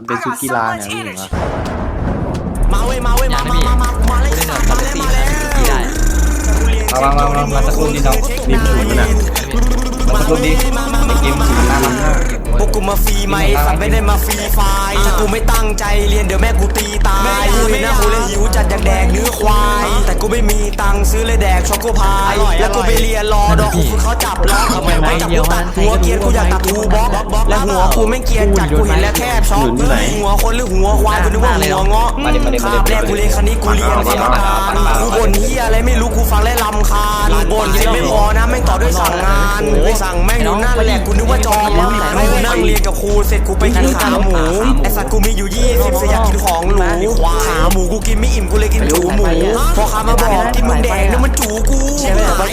มันเป็นชุดกีฬาเนี่ยพี่เห็นปะมาเว้ยมาเว้ยมามามามามาเลยเล่นสักัตบว์บัมาตเลยตี้มาได้แล้วที่ได้มามามามาสักครู่ดิน้องนี่มันชุดมันอะมาสักครู่ดิเกมสีหน้ามันพวกกูมาฟรีไหมสัตว์ไม่ได้มาฟรีไฟล์ถ้ากูไม่ตั้งใจเรียนเดี๋ยวแม่กูตีตายกูเห็นหน้ากูเลยหิวจัดอยากแดกเนื้อควายแต่ กูไม่มีตังค์ซื้อเลยแดกช็อกโกพาย แล้วกูไปเรียนรอดอกกูเขาจับล็อกทำไมเขาจับกูตัดหัวเกรียนกูอยากตัดทูบล็อกและหัวกูไม่เกรียนจัดกูเห็นแล้วแทบช็อกหัวคนหรือหัวควายกูนึกว่าหัวเงาะคาบแรกกูเรียนคณิตกูเรียนสมการกูบ่นเฮียอะไรไม่รู้กูฟังแล้วลำคาญบ่นเสร็จไม่พอนะแม่งต่อด้วยสั่งงานไม่สั่งแม่งอยู่หน้าแหลกกูนึกว่าจอมกูนั่งเรียนกับครูเสร็จกูไปกินขาหมูไอสัตว์กูมีอยู่ยี่สิบเสียอยากกินของหรูขาหมูกูกินไม่อิ่มกู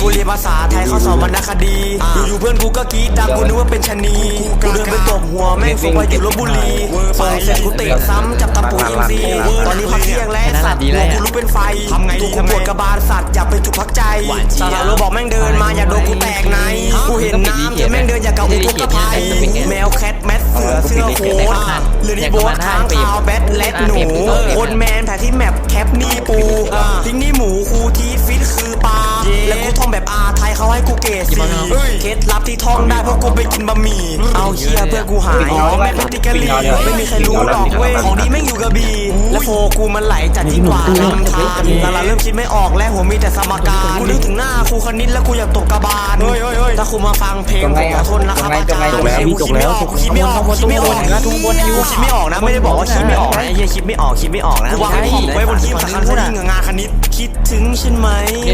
กูเรียนภาษาไทยเขาสอนวรรณคดี อยู่ๆเพื่อนกูก็กรีดดังกูนึกว่าเป็นชะนีกูเดินไปตบหัวแม่งส่งไปอยู่ลบบุรีส่งเสร็จกูเตะซ้ำจับตะปูอินซีตอนนี้พักเที่ยงแล้วสัตว์หัวกูลุกเป็นไฟทำไงดีกูปวดกระบาลสัตว์อยากเป็นจุดพักใจสาราโรบอกแม่งเดินมาอยากโดนกูแตกในกูเห็นน้ำแต่แม่งเดินอยากเกาอุทกภัยแมวแคทแมทเสือเสื้อโค้ทเรือนี่โบ๊ทค้างคาวแบทแลดหนูคนแมนแผนที่แมปแคปนี่ปู รดสีเคล็ดลับที่ท่องได้เพราะกูไปกินบะหมี่เอาเฮียเพื่อนกูหายแม่งเป็นติกะลีไม่มีใครรู้หรอกเว้ยของดีแม่งอยู่กระบี่แล้วโฟกูมันไหลจัดยิ่งกว่าลำธารตาลาเริ่มคิดไม่ออกแล้วหัวมีแต่สมการกูนึกถึงหน้าครูคณิตแล้วกูอยากตกกระบาลถ้าครูมาฟังเพลงผมขอโทษนะครับอาจารย์กูคิดไม่ออกกูคิดไม่ออกกูคิดไม่ออกนะทุกคนกูคิดไม่ออกนะไม่ได้บอกว่าคิดไม่ออกนะไอ้เหี้ยคิดไม่ออกคิดไม่ออกนะกูวางของไว้บนที่สำคัญพวกนี้งานคณิตคิดถึงฉันไหม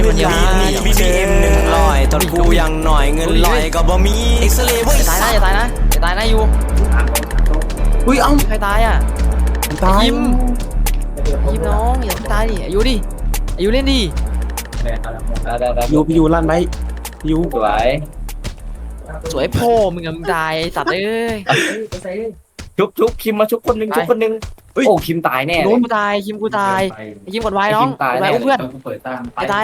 เวลานี้บีบีเอ็มหนึ่งร้อยตอนกูยังหน่อยเงินลอยก็บ่มีเอ็กซเรย์เว้ยตายนะอย่าตายนะอย่าตายนะยูอุ้ยเอ้าใครตายอะตายยิ้มยิ้มน้องอย่าตายดิอายุดิอายุเล่นดิได้ได้ได้ยูพี่ยูลั่นไปพี่ยูสวยสวยโพมึงอะมึงตายไอ้สัตว์เอ้ยชุบชุบคิมมาชุบคนหนึ่งชุบคนหนึ่งโอ้คิมตายแน่คิมกูตายคิมกูตายไอ้คิมกดไว้น้องกดไว้อุ้มเพื่อนเปิดตามไอ้ตาย